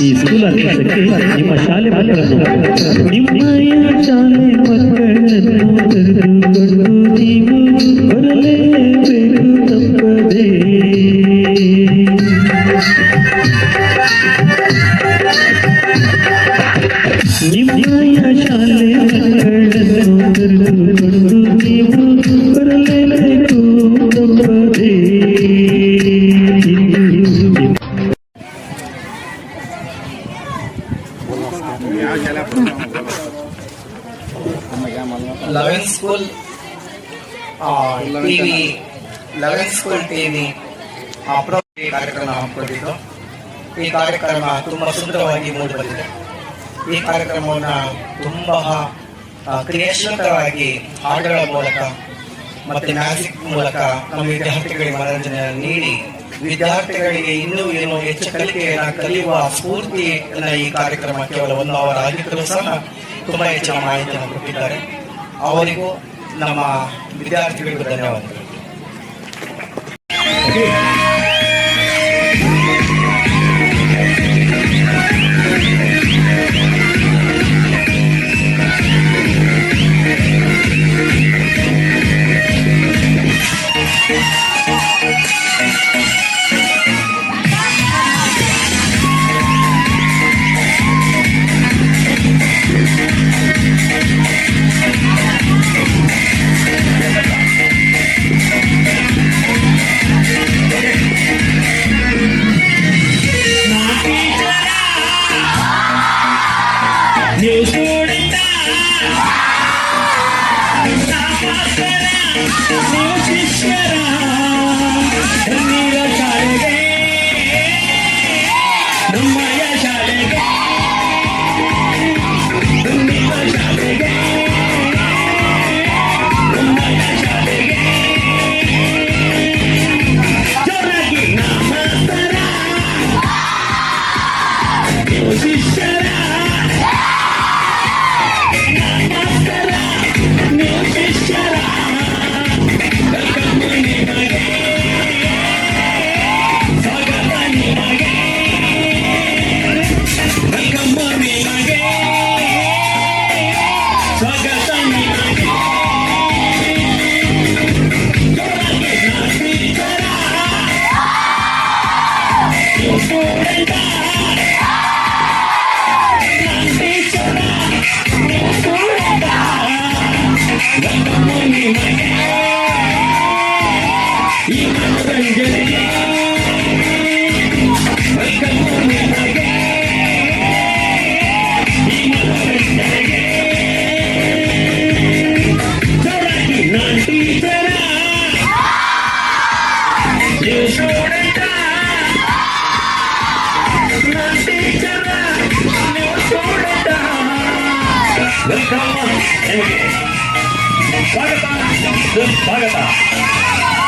ಈ ಆರ್ಕೆಸ್ಟ್ರಾಕ್ಕೆ ನಿಮ್ಮ ಶಾಲೆ ಮಕ್ಕಳನ್ನು ನಿಮ್ಮ ಶಾಲೆ ಮಕ್ಕಳನ್ನು ಸ್ಕೂಲ್ ಟಿವಿ ಈ ಕಾರ್ಯಕ್ರಮ ಹಮ್ಮಿಕೊಂಡಿದ್ದು ಈ ಕಾರ್ಯಕ್ರಮ ತುಂಬಾ ಸುಂದರವಾಗಿ ಮೂಡಿಬಂದಿದೆ ಈ ಕಾರ್ಯಕ್ರಮವನ್ನು ತುಂಬಾ ಕ್ರಿಯಾಶೀಲತವಾಗಿ ಹಾಡುಗಳ ಮೂಲಕ ಮತ್ತೆ ಮ್ಯಾಜಿಕ್ ಮೂಲಕ ನಮ್ಮ ವಿದ್ಯಾರ್ಥಿಗಳಿಗೆ ಮನರಂಜನೆ ನೀಡಿ ವಿದ್ಯಾರ್ಥಿಗಳಿಗೆ ಇನ್ನೂ ಏನು ಹೆಚ್ಚು ಕಲಿಕೆಯನ್ನ ಕಲಿಯುವ ಸ್ಫೂರ್ತಿಯನ್ನ ಈ ಕಾರ್ಯಕ್ರಮ ಕೇವಲ ಒಂದು ಅವರ ಆಗಿದ್ದರೂ ಸಹ ತುಂಬಾ ಹೆಚ್ಚಿನ ಮಾಹಿತಿಯನ್ನು ಕೊಟ್ಟಿದ್ದಾರೆ. ಅವರಿಗೂ ನಮ್ಮ ವಿದ್ಯಾರ್ಥಿಗಳಿಗೂ ಧನ್ಯವಾದಗಳು. Yeah. バカタン。バカタン。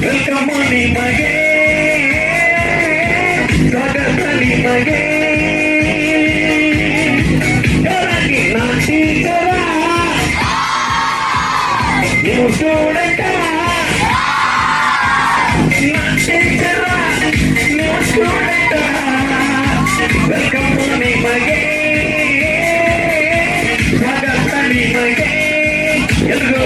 ವೆಲ್ಕಮ್ ನಿಮಗೆ ಸ್ವಾಗತ ನಿಮಗೆ ವೆಲ್ಕಮ್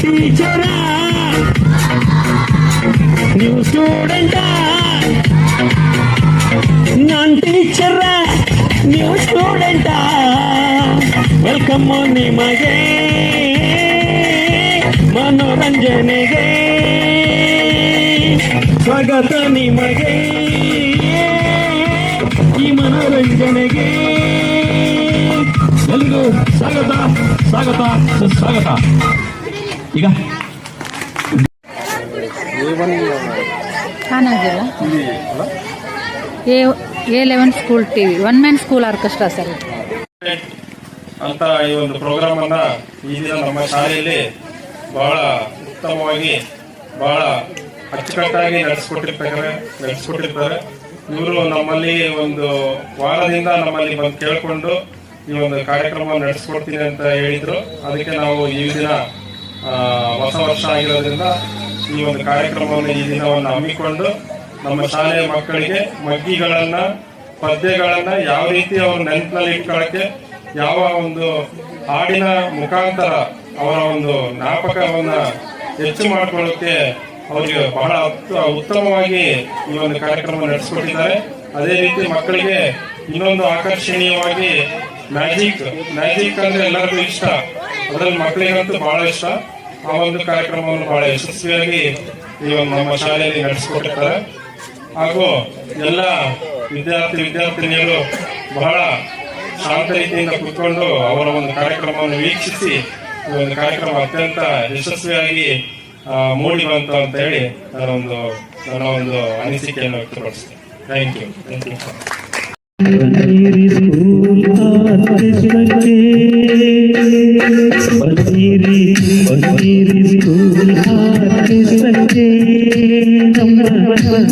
ಟೀಚರ? ನೀವು ಸ್ಟೂಡೆಂಟ? ನಾನ್ ಟೀಚರ? ನೀವು ಸ್ಟೂಡೆಂಟ? ವೆಲ್ಕಮ್ ನಿಮಗೆ, ಮನೋರಂಜನೆಗೆ. ಸ್ವಾಗತ ನಿಮಗೆ, ಈ ಮನೋರಂಜನೆಗೆ. ಎಲ್ಲಿಗೂ ಸ್ವಾಗತ ಸ್ವಾಗತ ಸುಸ್ವಾಗತ ಈಗ? A A eleven school T V one man school orchestra sir ಅಂತ ಈ ಒಂದು ಪ್ರೋಗ್ರಾಮ್ ಅನ್ನ ಈ ದಿನ ನಮ್ಮ ಶಾಲೆಯಲ್ಲಿ ಬಹಳ ಉತ್ತಮವಾಗಿ ಬಹಳ ಅಚ್ಚುಕಟ್ಟಾಗಿ ನಡೆಸ್ಕೊಟ್ಟಿರ್ತಾರೆ ನಡೆಸ್ಕೊಟ್ಟಿರ್ತಾರೆ. ಇವರು ನಮ್ಮಲ್ಲಿ ಒಂದು ವಾರದಿಂದ ನಮ್ಮಲ್ಲಿ ಬಂದು ಕೇಳಿಕೊಂಡು ಈ ಒಂದು ಕಾರ್ಯಕ್ರಮ ನಡೆಸ್ಕೊಡ್ತೀನಿ ಅಂತ ಹೇಳಿದ್ರು. ಅದಕ್ಕೆ ನಾವು ಈ ದಿನ ಹೊಸ ವರ್ಷ ಆಗಿರೋದ್ರಿಂದ ಈ ಒಂದು ಕಾರ್ಯಕ್ರಮವನ್ನು ಈ ದಿನವನ್ನು ಹಮ್ಮಿಕೊಂಡು ನಮ್ಮ ಶಾಲೆಯ ಮಕ್ಕಳಿಗೆ ಮಗ್ಗಿಗಳನ್ನ, ಪದ್ಯಗಳನ್ನ ಯಾವ ರೀತಿ ಅವ್ರ ನೆನಪಿನಲ್ಲಿ ಇಟ್ಕೊಳ್ಳಕ್ಕೆ, ಯಾವ ಒಂದು ಹಾಡಿನ ಮುಖಾಂತರ ಅವರ ಒಂದು ಜ್ಞಾಪಕವನ್ನ ಹೆಚ್ಚು ಮಾಡಿಕೊಳ್ಳೋಕೆ ಅವರಿಗೆ ಬಹಳ ಉತ್ತಮವಾಗಿ ಈ ಒಂದು ಕಾರ್ಯಕ್ರಮ ನಡೆಸಿಕೊಟ್ಟಿದ್ದಾರೆ. ಅದೇ ರೀತಿ ಮಕ್ಕಳಿಗೆ ಇನ್ನೊಂದು ಆಕರ್ಷಣೀಯವಾಗಿ ಮ್ಯಾಜಿಕ್ ಮ್ಯಾಜಿಕ್ ಅಂದ್ರೆ ಎಲ್ಲರಿಗೂ ಇಷ್ಟ. ಅದರಲ್ಲಿ ಮಕ್ಕಳಿಗಂತೂ ಬಹಳ ಇಷ್ಟ. ಆ ಒಂದು ಕಾರ್ಯಕ್ರಮವನ್ನು ಬಹಳ ಯಶಸ್ವಿಯಾಗಿ ಈ ಒಂದು ನಮ್ಮ ಶಾಲೆಯಲ್ಲಿ ನಡೆಸಿಕೊಟ್ಟಿರ್ತಾರೆ. ಹಾಗೂ ಎಲ್ಲ ವಿದ್ಯಾರ್ಥಿ ವಿದ್ಯಾರ್ಥಿನಿಯರು ಬಹಳ ಶಾಂತ ರೀತಿಯಿಂದ ಕುತ್ಕೊಂಡು ಅವರ ಒಂದು ಕಾರ್ಯಕ್ರಮವನ್ನು ವೀಕ್ಷಿಸಿ ಈ ಒಂದು ಕಾರ್ಯಕ್ರಮ ಅತ್ಯಂತ ಯಶಸ್ವಿಯಾಗಿ ಮೂಡಿ ಬಂತು ಅಂತ ಹೇಳಿ ನಾನೊಂದು ನನ್ನ ಒಂದು ಅನಿಸಿಕೆಯನ್ನು ವ್ಯಕ್ತಪಡಿಸ್ತೇನೆ. Thank you thank you school ഒന്നിരി ഒന്നിരി സൂഹാ കൃഷ്ണേ നമ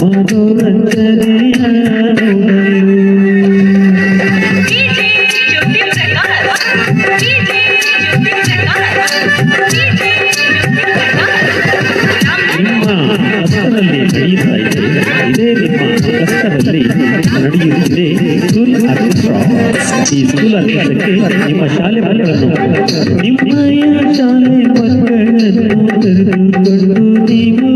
മധുരഞ്ജനേ ತಂದೆ ಚಲಿತಾ ಇದ್ದೆ ಇದೇ ನಿಮ್ಮ ಕಷ್ಟದಲ್ಲಿ ನಡೆಯುತ್ತಿದೆ ಸ್ಕೂಲ್ ಅರ್ಥ ಈ ಸ್ಕೂಲ್ ಅರ್ಥಕ್ಕೆ ನಿಮ್ಮ ಶಾಲೆ ಮಕ್ಕಳನ್ನು ನಿಮ್ಮಯ ಶಾಲೆ ಮಕ್ಕಳನ್ನು ಕರೆದುಕೊಂಡು ನೀವು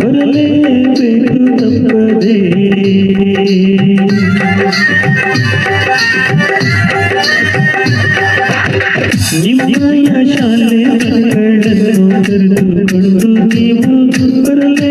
ಬರಲೇಬೇಕು ತಪ್ಪದೇ ನಿಮ್ಮಯ ಶಾಲೆ ಮಕ್ಕಳನ್ನು ಕರೆದುಕೊಂಡು ನೀವು ಬರಲೇ